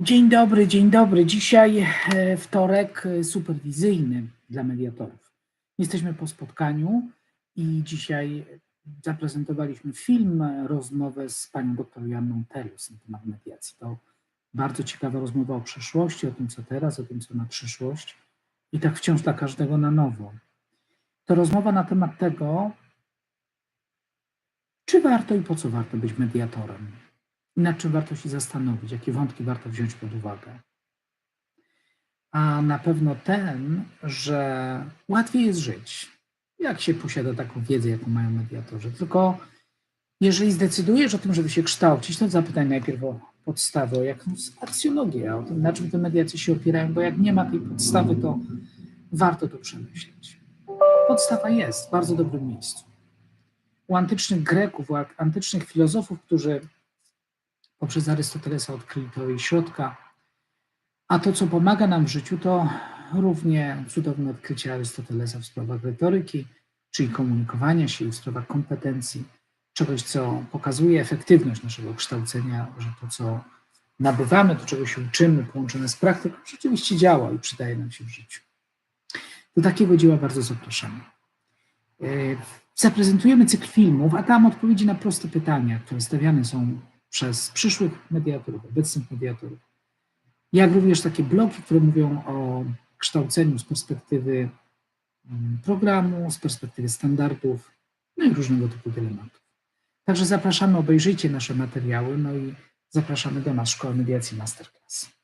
Dzień dobry, dzień dobry. Dzisiaj e, wtorek e, superwizyjny dla mediatorów. Jesteśmy po spotkaniu i dzisiaj zaprezentowaliśmy film, e, rozmowę z panią doktor Joanną Terius na temat mediacji. To bardzo ciekawa rozmowa o przeszłości, o tym co teraz, o tym co na przyszłość i tak wciąż dla każdego na nowo. To rozmowa na temat tego, czy warto i po co warto być mediatorem nad czym warto się zastanowić, jakie wątki warto wziąć pod uwagę. A na pewno ten, że łatwiej jest żyć, jak się posiada taką wiedzę, jaką mają mediatorzy. Tylko jeżeli zdecydujesz o tym, żeby się kształcić, to zapytaj najpierw o podstawę, o jakąś aksjologię, o tym, na czym te mediacje się opierają, bo jak nie ma tej podstawy, to warto to przemyśleć. Podstawa jest w bardzo dobrym miejscu. U antycznych Greków, u antycznych filozofów, którzy poprzez Arystotelesa odkryli teorię środka. A to, co pomaga nam w życiu, to równie cudowne odkrycie Arystotelesa w sprawach retoryki, czyli komunikowania się i w sprawach kompetencji, czegoś, co pokazuje efektywność naszego kształcenia, że to, co nabywamy, to czego się uczymy, połączone z praktyką, rzeczywiście działa i przydaje nam się w życiu. Do takiego dzieła bardzo zapraszamy. Zaprezentujemy cykl filmów, a tam odpowiedzi na proste pytania, które stawiane są przez przyszłych mediatorów, obecnych mediatorów, jak również takie bloki, które mówią o kształceniu z perspektywy programu, z perspektywy standardów, no i różnego typu dylematów. Także zapraszamy, obejrzyjcie nasze materiały, no i zapraszamy do nas Szkoły Mediacji Masterclass.